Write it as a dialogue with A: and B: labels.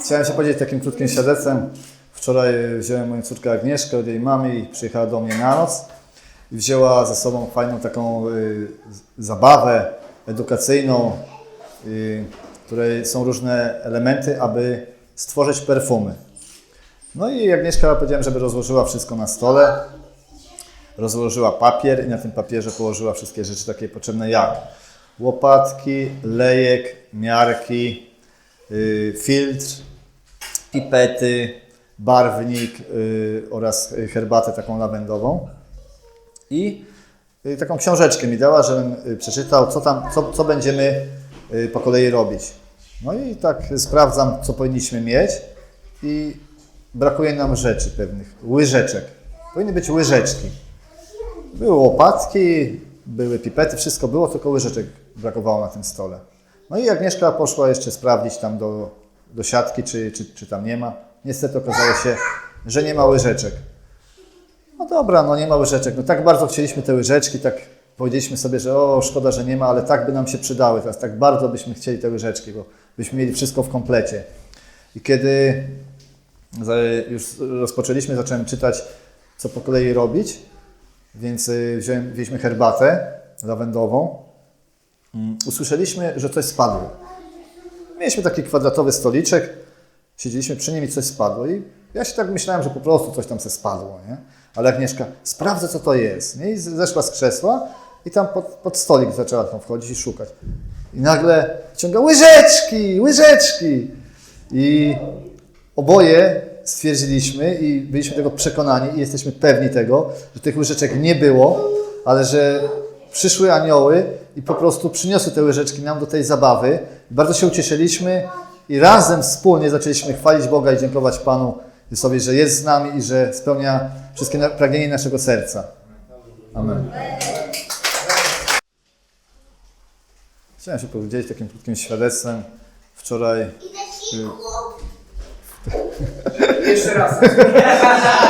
A: Chciałem się podzielić takim krótkim świadectwem. Wczoraj wziąłem moją córkę Agnieszkę od jej mamy i przyjechała do mnie na noc. I wzięła ze sobą fajną taką y, zabawę edukacyjną, y, w której są różne elementy, aby stworzyć perfumy. No i Agnieszka powiedziałem, żeby rozłożyła wszystko na stole. Rozłożyła papier i na tym papierze położyła wszystkie rzeczy takie potrzebne jak łopatki, lejek, miarki, filtr, pipety, barwnik y, oraz y, herbatę taką lawendową. I y, taką książeczkę mi dała, żebym y, przeczytał, co tam, co, co będziemy y, po kolei robić. No i tak sprawdzam, co powinniśmy mieć i brakuje nam rzeczy pewnych, łyżeczek. Powinny być łyżeczki. Były łopatki, były pipety, wszystko było, tylko łyżeczek brakowało na tym stole. No i Agnieszka poszła jeszcze sprawdzić tam do, do siatki, czy, czy, czy tam nie ma. Niestety okazało się, że nie ma łyżeczek. No dobra, no nie ma łyżeczek. No tak bardzo chcieliśmy te łyżeczki, tak powiedzieliśmy sobie, że o, szkoda, że nie ma, ale tak by nam się przydały. Teraz tak bardzo byśmy chcieli te łyżeczki, bo byśmy mieli wszystko w komplecie. I kiedy już rozpoczęliśmy, zacząłem czytać, co po kolei robić, więc y, wzięliśmy herbatę lawendową. Mm, Usłyszeliśmy, że coś spadło. Mieliśmy taki kwadratowy stoliczek, siedzieliśmy przy nim i coś spadło. I ja się tak myślałem, że po prostu coś tam se spadło, nie? Ale Agnieszka, sprawdzę co to jest. Nie? I zeszła z krzesła i tam pod, pod stolik zaczęła tam wchodzić i szukać. I nagle ciąga łyżeczki, łyżeczki. I oboje stwierdziliśmy i byliśmy tego przekonani i jesteśmy pewni tego, że tych łyżeczek nie było, ale że przyszły anioły i po prostu przyniosły te łyżeczki nam do tej zabawy. Bardzo się ucieszyliśmy i razem wspólnie zaczęliśmy chwalić Boga i dziękować Panu Jezusowi, że jest z nami i że spełnia wszystkie pragnienia naszego serca. Amen. Chciałem się powiedzieć takim krótkim świadectwem. Wczoraj
B: cicho.
C: Jeszcze raz.